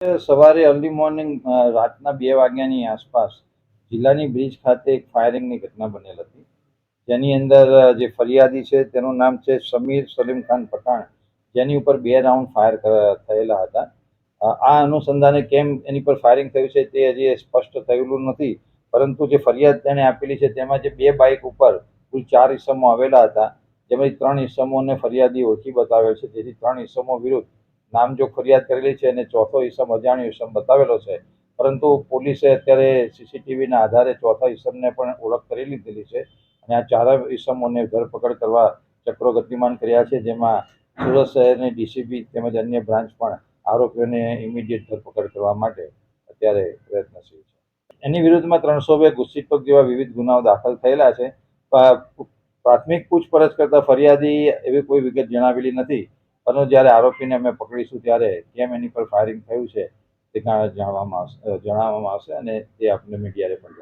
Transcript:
સવારે early morning રાતના બે વાગ્યાની આસપાસ જિલ્લાની બ્રિજ ખાતે એક ફાયરિંગની ઘટના બનેલ હતી. જેની અંદર જે ફરિયાદી છે તેનું નામ છે સમીર સલીમ ખાન પઠાણ, જેની ઉપર બે રાઉન્ડ ફાયર થયેલા હતા. આ અનુસંધાને કેમ એની પર ફાયરિંગ થયું છે તે હજી સ્પષ્ટ થયેલું નથી, પરંતુ જે ફરિયાદ તેણે આપેલી છે તેમાં જે બે બાઇક ઉપર કુલ ચાર ઇસમો આવેલા હતા, જેમાંથી ત્રણ ઇસમોને ફરિયાદી ઓળખી બતાવેલ છે. જેથી ત્રણ ઇસમો વિરુદ્ધ નામજોગ ફરિયાદ કરેલી છે અને ચોથો ઈસમ અજાણ્યો ઈસમ બતાવેલો છે, પરંતુ પોલીસે અત્યારે સીસીટીવીના આધારે ચોથા ઈસમને પણ ઓળખ કરી લીધેલી છે અને આ ચાર ઈસમોને ધરપકડ કરવા ચક્રો ગતિમાન કર્યા છે, જેમાં સુરત શહેરની ડીસીબી તેમજ અન્ય બ્રાન્ચ પણ આરોપીઓને ઇમિડિયેટ ધરપકડ કરવા માટે અત્યારે પ્રયત્નશીલ છે. એની વિરુદ્ધમાં ત્રણસો બે ગુસ્સીટોક જેવા વિવિધ ગુનાઓ દાખલ થયેલા છે. પ્રાથમિક પૂછપરછ કરતા ફરિયાદી એવી કોઈ વિગત જણાવેલી નથી. પરંતુ જ્યારે આરોપીને અમે પકડીશું ત્યારે કેમ એની પર ફાયરિંગ થયું છે તે જાણવામાં આવશે જણાવવામાં આવશે અને તે આપને મીડિયાને પણ